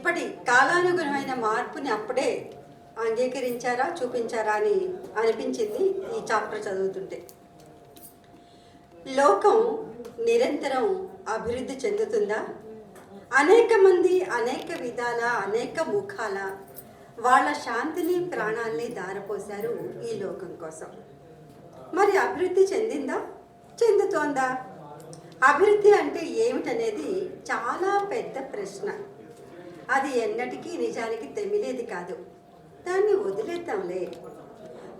ఇప్పటి కాలానుగుణమైన మార్పుని అప్పుడే అంగీకరించారా చూపించారా అని అనిపించింది ఈ చాప్టర్ చదువుతుంటే. లోకం నిరంతరం అభివృద్ధి చెందుతుందా? అనేక మంది అనేక విధాల అనేక ముఖాల వాళ్ళ శాంతిని ప్రాణాల్ని దారపోశారు ఈ లోకం కోసం. మరి అభివృద్ధి చెందిందా? చెందుతోందా? అభివృద్ధి అంటే ఏమిటనేది చాలా పెద్ద ప్రశ్న. అది ఎన్నటికీ నిజానికి తెమిలేది కాదు. దాన్ని వదిలేద్దాంలే.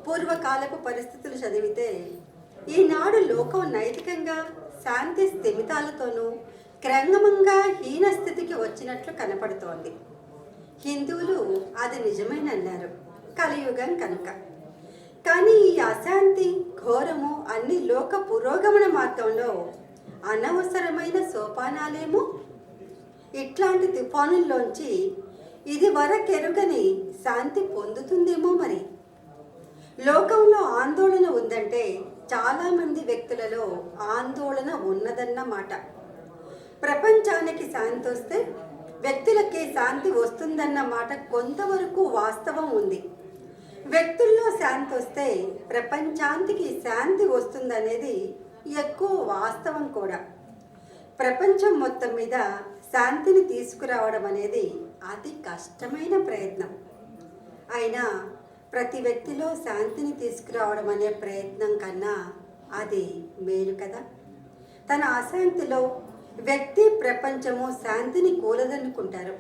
పూర్వకాలపు పరిస్థితులు చదివితే ఈనాడు లోకం నైతికంగా శాంతి స్థిమితాలతోనూ క్రమంగా హీన స్థితికి వచ్చినట్లు కనపడుతోంది. హిందువులు అది నిజమేనన్నారు. కలియుగం కనుక. కానీ ఈ అశాంతి ఘోరము అన్ని లోక పురోగమన మార్గంలో అనవసరమైన సోపానాలేమో ఇట్లాంటి తుఫానుల్లోంచి ఇది వరకెరుగని శాంతి పొందుతుందేమో మరి. లోకంలో ఆందోళన ఉందంటే చాలామంది వ్యక్తులలో ఆందోళన ఉన్నదన్నమాట. ప్రపంచానికి శాంతి వస్తే వ్యక్తులకే శాంతి వస్తుందన్న మాట కొంతవరకు వాస్తవం ఉంది. వ్యక్తుల్లో శాంతి వస్తే ప్రపంచానికి శాంతి వస్తుందనేది ఎక్కువ వాస్తవం కూడా. ప్రపంచం మొత్తం మీద శాంతిని తీసుకురావడం అనేది అతి కష్టమైన ప్రయత్నం. అయినా ప్రతి వ్యక్తిలో శాంతిని తీసుకురావడం అనే ప్రయత్నం కన్నా అది మేలు కదా. తన అశాంతిలో వ్యక్తి ప్రపంచము శాంతిని కూలదనుకుంటారు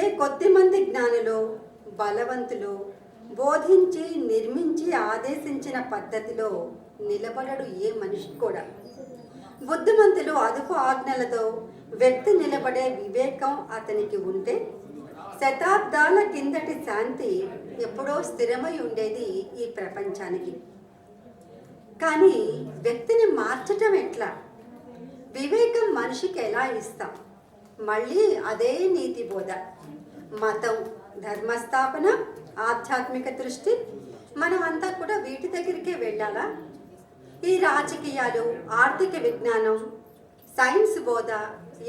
ఏ కొద్ది మంది జ్ఞానులు బలవంతులు బోధించి నిర్మించి ఆదేశించిన పద్ధతిలో నిలబడడు ఏ మనిషి కూడా. బుద్ధిమంతులు అదుపు ఆజ్ఞలతో వ్యక్తి నిలబడే వివేకం అతనికి ఉంటే శతాబ్దాల కిందటి శాంతి ఎప్పుడో స్థిరమై ఉండేది ఈ ప్రపంచానికి. కానీ వ్యక్తిని మార్చటం ఎట్లా? వివేకం మనిషికి ఎలా ఇస్తాం? మళ్ళీ అదే నీతి బోధ. మతం ధర్మస్థాపన ఆధ్యాత్మిక దృష్టి మనమంతా కూడా వీటి దగ్గరికే వెళ్ళాలా? ఈ రాజకీయాలు ఆర్థిక విజ్ఞానం సైన్స్ బోధ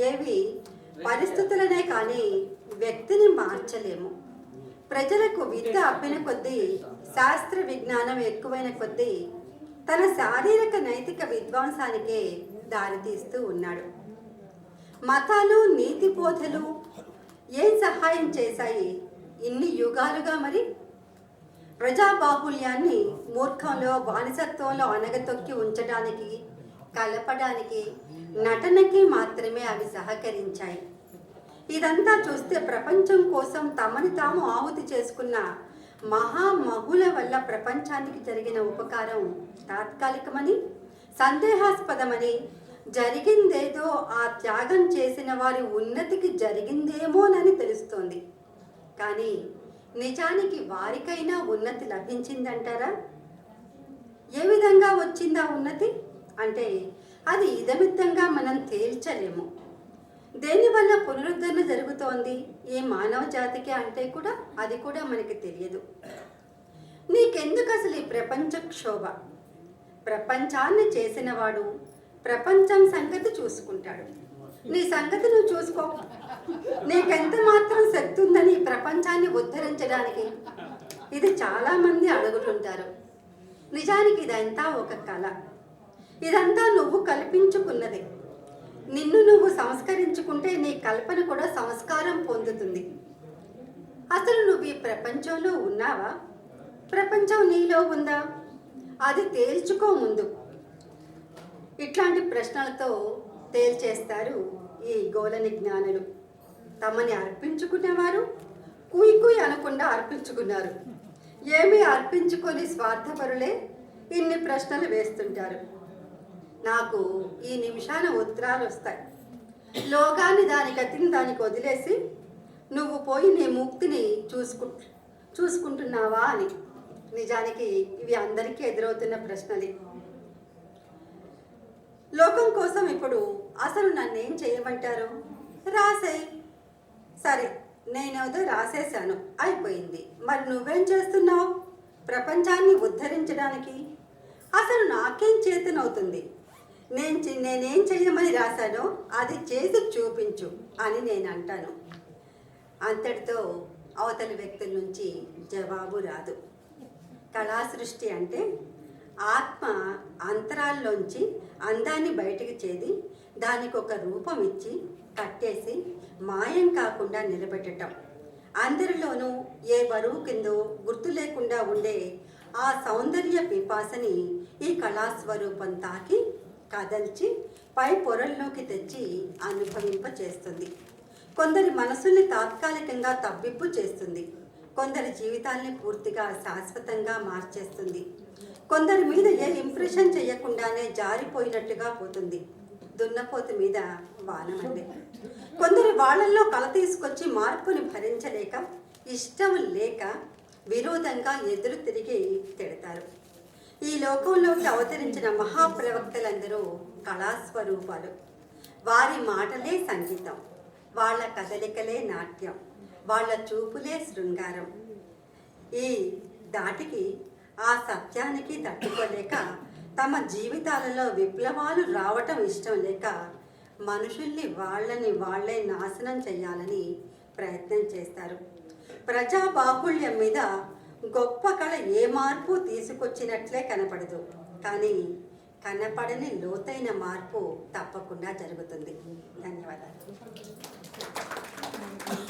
ఏవి పరిస్థితులనే కానీ వ్యక్తిని మార్చలేము. ప్రజలకు విద్య అప్పిన కొద్దీ శాస్త్ర విజ్ఞానం ఎక్కువైన కొద్దీ తన శారీరక నైతిక విధ్వంసానికే దారితీస్తూ ఉన్నాడు. మతాలు నీతి బోధలు ఏం సహాయం చేశాయి? ఇన్ని యుగాలుగా మరి? ప్రజాబాహుల్యాన్ని మూర్ఖంలో బానిసత్వంలో అణగతొక్కి ఉంచడానికి కలపడానికి నటనకి మాత్రమే అవి సహకరించాయి. ఇదంతా చూస్తే ప్రపంచం కోసం తమని తాము ఆహుతి చేసుకున్న మహామహుల వల్ల ప్రపంచానికి జరిగిన ఉపకారం తాత్కాలికమని సందేహాస్పదమని జరిగిందేదో ఆ త్యాగం చేసిన వారి ఉన్నతికి జరిగిందేమోనని తెలుస్తోంది. కానీ నిజానికి వారికైనా ఉన్నతి లభించిందంటారా? ఏ విధంగా వచ్చిందా ఉన్నతి? అంటే అది ఇదమిత్తంగా మనం తేల్చలేము. దేనివల్ల పునరుద్ధరణ జరుగుతోంది? ఏ మానవ జాతికి అంటే కూడా అది కూడా మనకి తెలియదు. నీకెందుకు అసలు ఈ ప్రపంచ క్షోభ? ప్రపంచాన్ని చేసినవాడు ప్రపంచం సంగతి చూసుకుంటాడు. నీ సంగతి నువ్వు చూసుకో. నీకెంత మాత్రం శక్తి ఉందని ప్రపంచాన్ని ఉద్ధరించడానికి ఇది చాలామంది అడుగుతుంటారు. నిజానికి ఇదంతా ఒక కళ ఇదంతా నువ్వు కల్పించుకున్నది. నిన్ను నువ్వు సంస్కరించుకుంటే నీ కల్పన కూడా సంస్కారం పొందుతుంది. అసలు నువ్వు ఈ ప్రపంచంలో ఉన్నావా? ప్రపంచం నీలో ఉందా? అది తేల్చుకో ముందు. ఇట్లాంటి ప్రశ్నలతో తేల్చేస్తారు ఈ గోలని జ్ఞానులు. తమని అర్పించుకునేవారు కుయ్ కుయ్ అనకుండా అర్పించుకున్నారు. ఏమీ అర్పించుకొని స్వార్థపరులే ఇన్ని ప్రశ్నలు వేస్తుంటారు. నాకు ఈ నిమిషాన ఉత్తరాలు వస్తాయి. లోకాన్ని దాని గతిని దానికి వదిలేసి నువ్వు పోయి నీ ముక్తిని చూసుకు చూసుకుంటున్నావా? అని. నిజానికి ఇవి అందరికీ ఎదురవుతున్న ప్రశ్నలే. లోకం కోసం ఇప్పుడు అసలు నన్ను ఏం చేయమంటారు? రాసేయ్ సరే నేనేదో రాసేశాను అయిపోయింది. మరి నువ్వేం చేస్తున్నావు? ప్రపంచాన్ని ఉద్ధరించడానికి? అసలు నాకేం చేతనవుతుంది? నేను నేనేం చేయమని రాశానో అది చేసి చూపించు అని నేను అంటాను. అంతటితో అవతలి వ్యక్తుల నుంచి జవాబు రాదు. కళా సృష్టి అంటే ఆత్మ అంతరాల్లోంచి అందాన్ని బయటికి చేది దానికి ఒక రూపం ఇచ్చి కట్టేసి మాయం కాకుండా నిలబెట్టటం. అందరిలోనూ ఏ బరువు కిందో గుర్తు లేకుండా ఉండే ఆ సౌందర్య పిపాసని ఈ కళాస్వరూపం తాకి కదల్చి పై పొరల్లోకి తెచ్చి అనుభవింప చేస్తుంది కొందరి మనసుల్ని తాత్కాలికంగా తబ్బిబ్బు చేస్తుంది. కొందరి జీవితాల్ని పూర్తిగా శాశ్వతంగా మార్చేస్తుంది. కొందరి మీద ఏ ఇంప్రెషన్ చేయకుండానే జారిపోయినట్టుగా పోతుంది. దున్నపోతు మీద వానమండి కొందరు వాళ్ళల్లో కల తీసుకొచ్చి మార్పుని భరించలేక ఇష్టం లేక విరోధంగా ఎదురు తిరిగి తిడతారు. ఈ లోకంలోకి అవతరించిన మహాప్రవక్తలందరూ కళాస్వరూపాలు. వారి మాటలే సంగీతం వాళ్ళ కదలికలే నాట్యం వాళ్ళ చూపులే శృంగారం. ఈ దాటికి ఆ సత్యానికి తట్టుకోలేక తమ జీవితాలలో విప్లవాలు రావటం ఇష్టం లేక మనుషుల్ని వాళ్ళని వాళ్ళే నాశనం చేయాలని ప్రయత్నం చేస్తారు. ప్రజా బాహుళ్యం మీద గొప్ప కళ ఏ మార్పు తీసుకొచ్చినట్లే కనపడదు. కానీ కనపడని లోతైన మార్పు తప్పకుండా జరుగుతుంది. ధన్యవాదాలు.